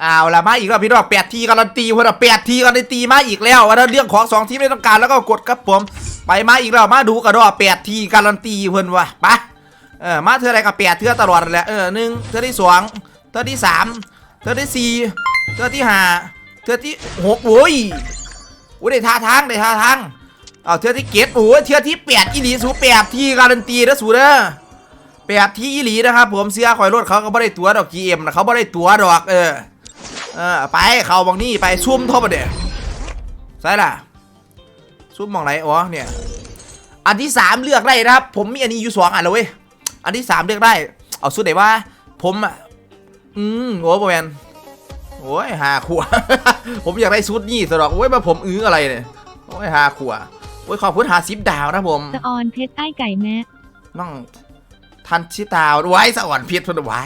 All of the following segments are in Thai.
เอาละมาอีกแล้วพี่น้องแปดทีการันตีเพื่อนแปดทีการันตีมาอีกแล้วว่าเรื่องของสองทีมไม่ต้องการแล้วก็กดครับผมไปมาอีกแล้วมาดูกันด้วยแปดทีการันตีเพื่อนวะไปเออมาเธออะไรกับแปดเธอตลอดแหละเออหนึ่งเธอที่สองเธอที่สามเธอที่สี่เธอที่ห้าเธอที่หกโอ้ยโอ้ยได้ท่าทางได้ท่าทางเอาเธอที่เก็ดโอ้ยเธอที่แปดอีหลีสูแปดทีการันตีนะสูเด้อแปดที่อีหลีนะครับผมเสียคอยรถเขาก็ไม่ได้ตัวดอก GM นะเขาไม่ได้ตัวดอกเออ เออไปเขาบางนี่ไปซุ่มทบประเดี๋ยวใช่ล่ะซุ่มมองไหนอ๋อเนี่ยอันที่สามเลือกได้นะครับ ผมมีอันนี้อยู่สองอันแล้วเว้ยอันที่สามเลือกได้ เอาสุดไหนว่า ผมอะอืมโอ้โหแมนโอ้ยหาขวผมอยากได้ชุดนี่สดอกโอ้ยมาผมอื้ออะไรเนี่ยโอ้ยหาขวโอ้ยขอบคุณหาซิปดาวนะผมสะออนเพชรไอ้ไก่แม่น้องทันชิตาวไว้สะอ่อนเพียรทนไว้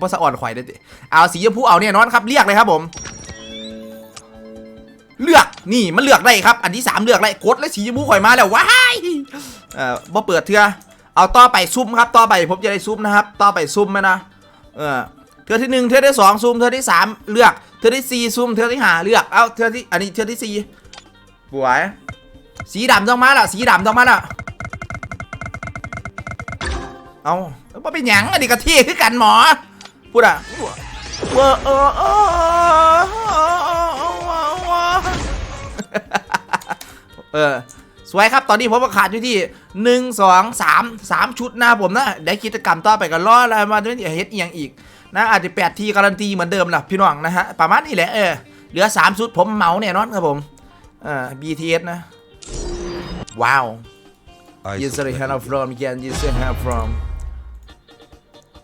ว่าสะอ่อนข่อยได้ดิเอาสีชมพูเอาเนี่ยนอนครับเรียกเลยครับผม เลือกนี่มันเลือกได้ครับ อันที่สามเลือกได้กดแล้วสีชมพูข่อยมาแล้วว้ายเอ่อบ่เปิดเถื่อเอาต่อไปซุ่มครับต่อไปผมจะได้ซุ่มนะครับต่อไปซุ่มไหมนะเออเทือที่หนึ่งเทือที่สองซุ่มเทือที่สามเลือกเทือที่สี่ซุ่มเทือที่ห้าเลือกเอาเทือที่อันนี้เทือที่สี่บวยสีดำต้องมาละสีดำต้องมาละเอาว่เป็นหยังอันนี้กะที่คือกันหมอ พูดอะเวอเออเออเออสวยครับตอนนี้ผมก็ขาดอยู่ที่หนึ่งสองสามสามชุดนะครับผมนะได้กิจกรรมต่อไปกันรออะไรมาด้วยเฮ็ดอีกอย่างอีกนะอาจจะแปดทีการันตีเหมือนเดิมล่ะพี่น้องนะฮะประมาณนี้แหละเออเหลือสามชุดผมเหมาแน่นอนครับผมเอ่อ BTS นะว้าว I Yes, sir. Hand from again. Yes, sir. Hand from.